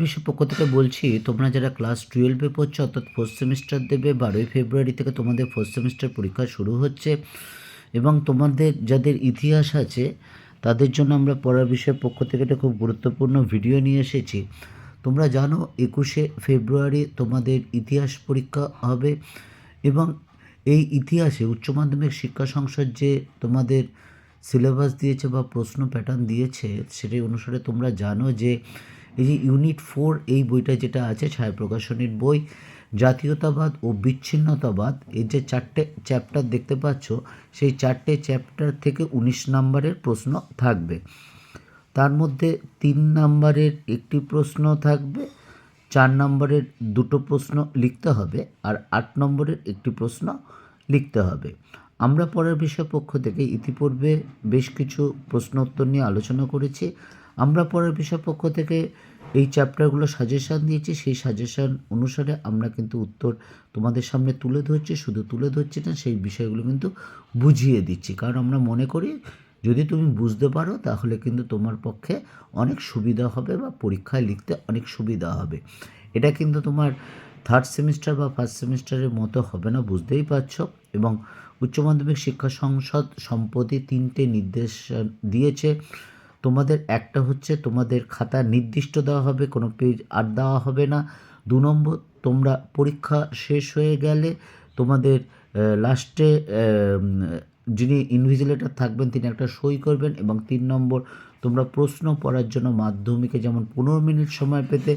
বিশ্বের পক্ষ থেকে বলছি, তোমরা যারা ক্লাস টুয়েলভে পড়ছো, অর্থাৎ ফোর্থ সেমিস্টার দেবে, বারোই ফেব্রুয়ারি থেকে তোমাদের ফোর্থ সেমিস্টার পরীক্ষা শুরু হচ্ছে এবং তোমাদের যাদের ইতিহাস আছে, তাদের জন্য আমরা পড়ার বিষয়ের পক্ষ থেকে একটা খুব গুরুত্বপূর্ণ ভিডিও নিয়ে এসেছি। তোমরা জানো, একুশে ফেব্রুয়ারি তোমাদের ইতিহাস পরীক্ষা হবে এবং এই ইতিহাসে উচ্চ মাধ্যমিক শিক্ষা সংসদ যে তোমাদের সিলেবাস দিয়েছে বা প্রশ্ন প্যাটার্ন দিয়েছে সেটাই অনুসারে তোমরা জানো যে এই যে ইউনিট ফোর এই বইটা যেটা আছে ছায়া প্রকাশনীর বই, জাতীয়তাবাদ ও বিচ্ছিন্নতাবাদ এই যে চারটে চ্যাপ্টার দেখতে পাচ্ছ, সেই চারটে চ্যাপ্টার থেকে উনিশ নম্বরের প্রশ্ন থাকবে। তার মধ্যে তিন নম্বরের একটি প্রশ্ন থাকবে, চার নম্বরের দুটো প্রশ্ন লিখতে হবে, আর আট নম্বরের একটি প্রশ্ন লিখতে হবে। আমরা পরের বিষয় পক্ষ থেকে ইতিপূর্বে বেশ কিছু প্রশ্ন উত্তর নিয়ে আলোচনা করেছি। আমরা পরের বিষয় পক্ষ থেকে এই চ্যাপ্টারগুলো সাজেশান দিয়েছি, সেই সাজেশান অনুসারে আমরা কিন্তু উত্তর তোমাদের সামনে তুলে ধরছি, শুধু তুলে ধরছি না, সেই বিষয়গুলো কিন্তু বুঝিয়ে দিচ্ছি। কারণ আমরা মনে করি, যদি তুমি বুঝতে পারো, তাহলে কিন্তু তোমার পক্ষে অনেক সুবিধা হবে বা পরীক্ষায় লিখতে অনেক সুবিধা হবে। এটা কিন্তু তোমার থার্ড সেমিস্টার বা ফার্স্ট সেমিস্টারের মতো হবে না, বুঝতেই পারছ। এবং উচ্চ মাধ্যমিক শিক্ষা সংসদ সম্প্রতি তিনটে নির্দেশ দিয়েছে। তোমাদের একটা হচ্ছে তোমাদের খাতা নির্দিষ্ট দেওয়া হবে, কোনো পেজ আর দেওয়া হবে না। দু নম্বর, তোমরা পরীক্ষা শেষ হয়ে গেলে তোমাদের লাস্টে যিনি ইনভিজিলেটার থাকবেন তিনি একটা সই করবেন এবং তিন নম্বর, তোমরা প্রশ্ন পড়ার জন্য মাধ্যমিকে যেমন পনেরো মিনিট সময় পেতে,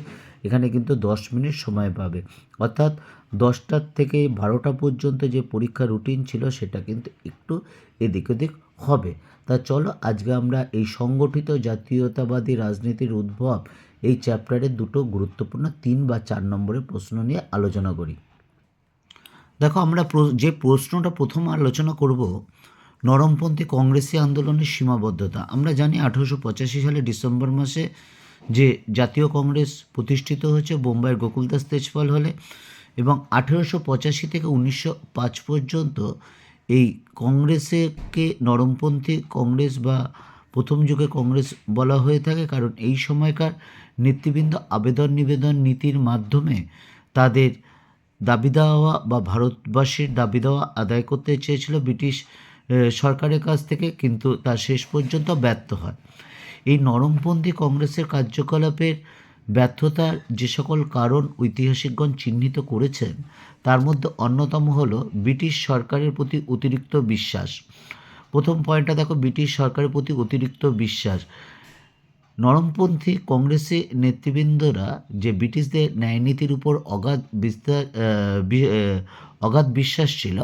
এখানে কিন্তু দশ মিনিট সময় পাবে। অর্থাৎ দশটার থেকে বারোটা পর্যন্ত যে পরীক্ষা রুটিন ছিল সেটা কিন্তু একটু এদিক ওদিক হবে। তা চলো, আজকে আমরা এই সংগঠিত জাতীয়তাবাদী রাজনীতির উদ্ভব এই চ্যাপ্টারের দুটো গুরুত্বপূর্ণ তিন বা চার নম্বরের প্রশ্ন নিয়ে আলোচনা করি। দেখো, আমরা যে প্রশ্নটা প্রথম আলোচনা করব, নরমপন্থী কংগ্রেসি আন্দোলনের সীমাবদ্ধতা। আমরা জানি আঠেরোশো পঁচাশি সালে ডিসেম্বর মাসে যে জাতীয় কংগ্রেস প্রতিষ্ঠিত হয়েছে, বোম্বাইয়ের গোকুলদাস তেজপাল হলে এবং আঠেরোশো পঁচাশি থেকে উনিশশো পাঁচ পর্যন্ত এই কংগ্রেসকে নরমপন্থী কংগ্রেস বা প্রথম যুগে কংগ্রেস বলা হয়ে থাকে কারণ এই সময়কার নেতৃবৃন্দ আবেদন নিবেদন নীতির মাধ্যমে তাদের দাবি দেওয়া বা ভারতবাসীর দাবি দেওয়া আদায় করতে চেয়েছিল ব্রিটিশ সরকারের কাছ থেকে কিন্তু তা শেষ পর্যন্ত ব্যর্থ হয়। এই নরমপন্থী কংগ্রেসের কার্যকলাপের ব্যর্থতার যে সকল কারণ ঐতিহাসিকগণ চিহ্নিত করেছেন, তার মধ্যে অন্যতম হলো ব্রিটিশ সরকারের প্রতি অতিরিক্ত বিশ্বাস। প্রথম পয়েন্টটা দেখো, ব্রিটিশ সরকারের প্রতি অতিরিক্ত বিশ্বাস। নরমপন্থী কংগ্রেসে নেতৃবৃন্দরা যে ব্রিটিশদের ন্যায়নীতির উপর অগাধ বিস্তার অগাধ বিশ্বাস ছিল,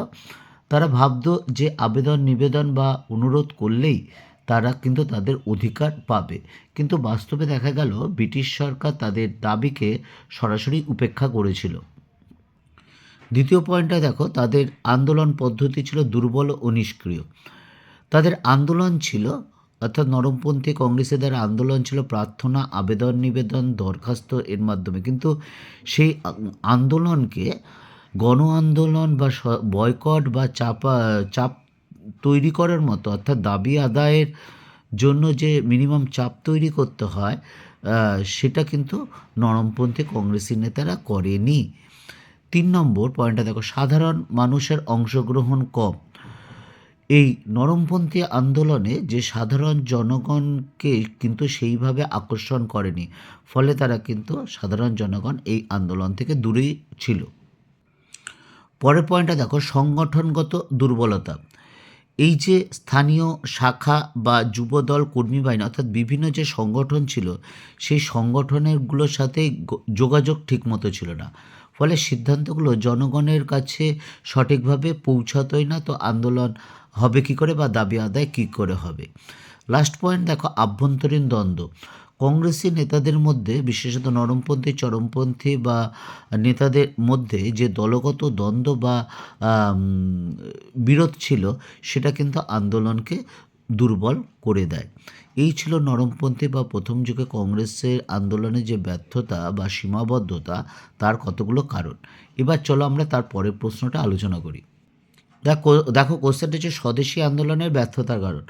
তারা ভাবত যে আবেদন নিবেদন বা অনুরোধ করলেই তারা কিন্তু তাদের অধিকার পাবে। কিন্তু বাস্তবে দেখা গেল, ব্রিটিশ সরকার তাদের দাবিকে সরাসরি উপেক্ষা করেছিল। দ্বিতীয় পয়েন্টটা দেখো, তাদের আন্দোলন পদ্ধতি ছিল দুর্বল ও নিষ্ক্রিয়। তাদের আন্দোলন ছিল, অর্থাৎ নরমপন্থী কংগ্রেসের দ্বারা আন্দোলন ছিল প্রার্থনা, আবেদন, নিবেদন, দরখাস্ত এর মাধ্যমে। কিন্তু সেই আন্দোলনকে গণ আন্দোলন বা বয়কট বা চাপা, চাপ তৈরি করার মতো, অর্থাৎ দাবি আদায়ের জন্য যে মিনিমাম চাপ তৈরি করতে হয় সেটা কিন্তু নরমপন্থী কংগ্রেসি নেতারা করেনি। তিন নম্বর পয়েন্টটা দেখো, সাধারণ মানুষের অংশগ্রহণ কম। এই নরমপন্থী আন্দোলনে যে সাধারণ জনগণকে কিন্তু সেইভাবে আকর্ষণ করেনি, ফলে তারা কিন্তু সাধারণ জনগণ এই আন্দোলন থেকে দূরেই ছিল। পরের পয়েন্টটা দেখো, সংগঠনগত দুর্বলতা। এই যে স্থানীয় শাখা বা যুবদল কর্মী বাহিনী, অর্থাৎ বিভিন্ন যে সংগঠন ছিল, সেই সংগঠনেরগুলোর সাথে যোগাযোগ ঠিকমতো ছিল না। ফলে সিদ্ধান্তগুলো জনগণের কাছে সঠিকভাবে পৌঁছাতোই না, তো আন্দোলন হবে কি করে বা দাবি আদায় কি করে হবে? লাস্ট পয়েন্ট দেখো, আভ্যন্তরীণ দ্বন্দ্ব। কংগ্রেসি নেতাদের মধ্যে, বিশেষত নরমপন্থী, চরমপন্থী বা নেতাদের মধ্যে যে দলগত দ্বন্দ্ব বা বিরোধ ছিল, সেটা কিন্তু আন্দোলনকে দুর্বল করে দেয়। এই ছিল নরমপন্থী বা প্রথম যুগে কংগ্রেসের আন্দোলনের যে ব্যর্থতা বা সীমাবদ্ধতা, তার কতগুলো কারণ। এবার চলো আমরা তার পরের প্রশ্নটা আলোচনা করি। দেখো দেখো কোশ্চেনটা হচ্ছে স্বদেশী আন্দোলনের ব্যর্থতার কারণ।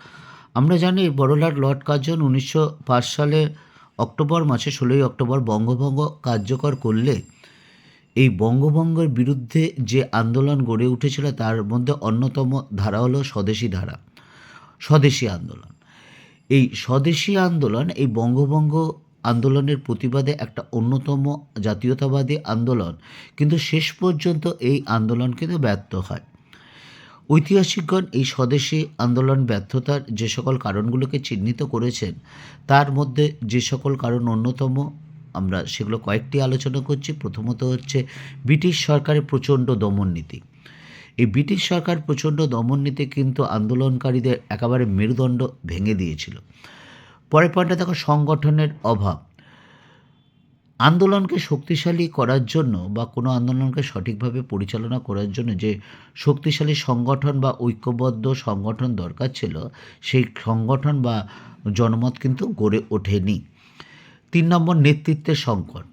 আমরা জানি বড়লাট লর্ড কার্জন উনিশশো পাঁচ সালে অক্টোবর মাসে ষোলোই অক্টোবর বঙ্গভঙ্গ কার্যকর করলে এই বঙ্গভঙ্গের বিরুদ্ধে যে আন্দোলন গড়ে উঠেছিল তার মধ্যে অন্যতম ধারা হলো স্বদেশী ধারা, স্বদেশি আন্দোলন। এই স্বদেশি আন্দোলন এই বঙ্গভঙ্গ আন্দোলনের প্রতিবাদে একটা অন্যতম জাতীয়তাবাদী আন্দোলন। কিন্তু শেষ পর্যন্ত এই আন্দোলন কিন্তু ব্যর্থ হয়। ঐতিহাসিকগণ এই স্বদেশী আন্দোলন, ব্যর্থতার যে সকল কারণগুলোকে চিহ্নিত করেছেন, তার মধ্যে যে সকল কারণ অন্যতম, আমরা সেগুলো কয়েকটি আলোচনা করছি। প্রথমত হচ্ছে ব্রিটিশ সরকারের প্রচণ্ড দমন নীতি। এই ব্রিটিশ সরকার প্রচণ্ড দমন নীতি কিন্তু আন্দোলনকারীদের একেবারে মেরুদণ্ড ভেঙে দিয়েছিল। পরের পয়েন্টটা দেখো, সংগঠনের অভাব। আন্দোলনকে শক্তিশালী করার জন্য বা কোনো আন্দোলনকে সঠিকভাবে পরিচালনা করার জন্য যে শক্তিশালী সংগঠন বা ঐক্যবদ্ধ সংগঠন দরকার ছিল, সেই সংগঠন বা জনমত কিন্তু গড়ে ওঠেনি। তিন নম্বর, নেতৃত্বের সংকট।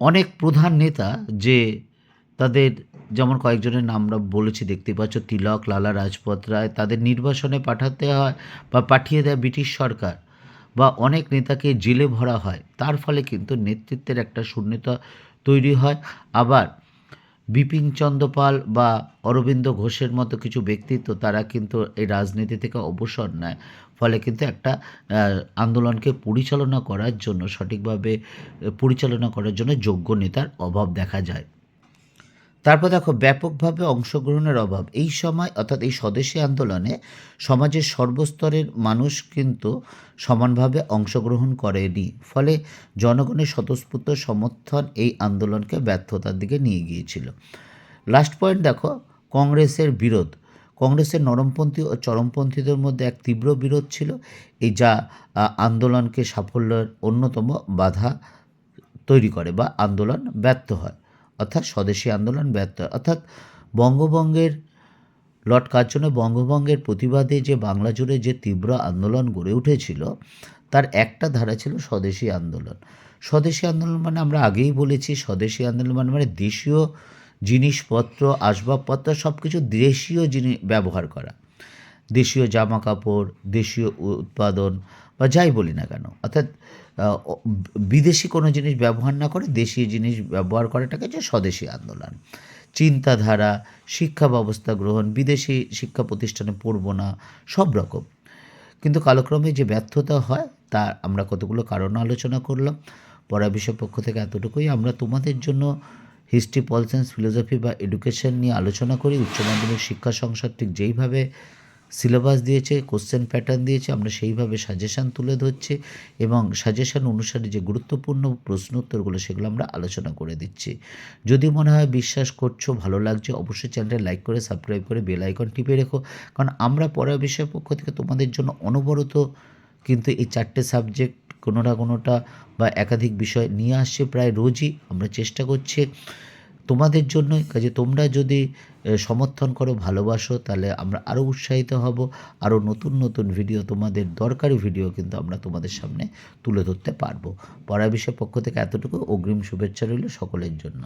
অনেক প্রধান নেতা যে তাদের যেমন কয়েকজনের নাম আমরা বলেছি, দেখতে পাচ্ছ তিলক, লালা রাজপথ রায়, তাদের নির্বাসনে পাঠাতে হয় বা পাঠিয়ে দেয় ব্রিটিশ সরকার। বা অনেক নেতাকে জেলে ভরা হয়, তার ফলে কিন্তু নেতৃত্বের একটা শূন্যতা তৈরি হয়। আবার বিপিন চন্দ্র পাল বা অরবিন্দ ঘোষের মতো কিছু ব্যক্তিত্ব, তারা কিন্তু এই রাজনীতি থেকে অবসর নেয়। ফলে কিন্তু একটা আন্দোলনকে পরিচালনা করার জন্য, সঠিকভাবে পরিচালনা করার জন্য যোগ্য নেতার অভাব দেখা যায়। তারপর দেখো, ব্যাপকভাবে অংশগ্রহণের অভাব। এই সময়, অর্থাৎ এই স্বদেশী আন্দোলনে সমাজের সর্বস্তরের মানুষ কিন্তু সমানভাবে অংশগ্রহণ করেনি। ফলে জনগণের স্বতঃস্ফূর্ত সমর্থন এই আন্দোলনকে ব্যর্থতার দিকে নিয়ে গিয়েছিল। লাস্ট পয়েন্ট দেখো, কংগ্রেসের বিরোধ। কংগ্রেসের নরমপন্থী ও চরমপন্থীদের মধ্যে এক তীব্র বিরোধ ছিল, এই যা আন্দোলনকে সাফল্যের অন্যতম বাধা তৈরি করে বা আন্দোলন ব্যর্থ হয়। অর্থাৎ স্বদেশী আন্দোলন ব্যর্থ। অর্থাৎ বঙ্গভঙ্গের, লর্ড কার্জনে বঙ্গভঙ্গের প্রতিবাদে যে বাংলা জুড়ে যে তীব্র আন্দোলন গড়ে উঠেছিল, তার একটা ধারা ছিল স্বদেশী আন্দোলন। স্বদেশী আন্দোলন মানে আমরা আগেই বলেছি, স্বদেশী আন্দোলন মানে মানে দেশীয় জিনিসপত্র, আসবাবপত্র সব কিছু দেশীয় জিনিস ব্যবহার করা। দেশীয় জামা কাপড় দেশীয় উৎপাদন বা যাই বলি না কেন। অর্থাৎ বিদেশি কোনো জিনিস ব্যবহার না করে দেশীয় জিনিস ব্যবহার করাটাকে হচ্ছে স্বদেশী আন্দোলন। চিন্তাধারা, শিক্ষা ব্যবস্থা গ্রহণ, বিদেশি শিক্ষা প্রতিষ্ঠানে পড়ব না, সব রকম। কিন্তু কালক্রমে যে ব্যর্থতা হয় তার আমরা কতগুলো কারণ আলোচনা করলাম। পড়া বিষয় পক্ষ থেকে এতটুকুই। আমরা তোমাদের জন্য হিস্ট্রি পল ফিলোসফি বা এডুকেশন নিয়ে আলোচনা করি। উচ্চ মাধ্যমিক শিক্ষা সংসদ ঠিক যেইভাবে সিলেবাস দিয়েছে, কোশ্চেন প্যাটার্ন দিয়েছে, আমরা সেইভাবে সাজেশান তুলে ধরছি এবং সাজেশান অনুসারে যে গুরুত্বপূর্ণ প্রশ্ন উত্তরগুলো সেগুলো আমরা আলোচনা করে দিচ্ছি। যদি মনে হয় বিশ্বাস করছ, ভালো লাগছে, অবশ্যই চ্যানেলটা লাইক করে, সাবস্ক্রাইব করে বেল আইকন টিপে রেখো। কারণ আমরা পড়ার বিষয় পক্ষ থেকে তোমাদের জন্য অনবরত কিন্তু এই চারটে সাবজেক্ট কোনো না কোনোটা বা একাধিক বিষয় নিয়ে আসছে, প্রায় রোজই আমরা চেষ্টা করছি। তোমাদের জন্যই, কাজে তোমরা যদি সমর্থন করো, ভালোবাসো, তাহলে আমরা আরও উৎসাহিত হব। আরও নতুন নতুন ভিডিও তোমাদের দরকারি ভিডিও কিন্তু আমরা তোমাদের সামনে তুলে ধরতে পারব। পড়া পক্ষ থেকে এতটুকু। অগ্রিম শুভেচ্ছা রইল সকলের জন্য।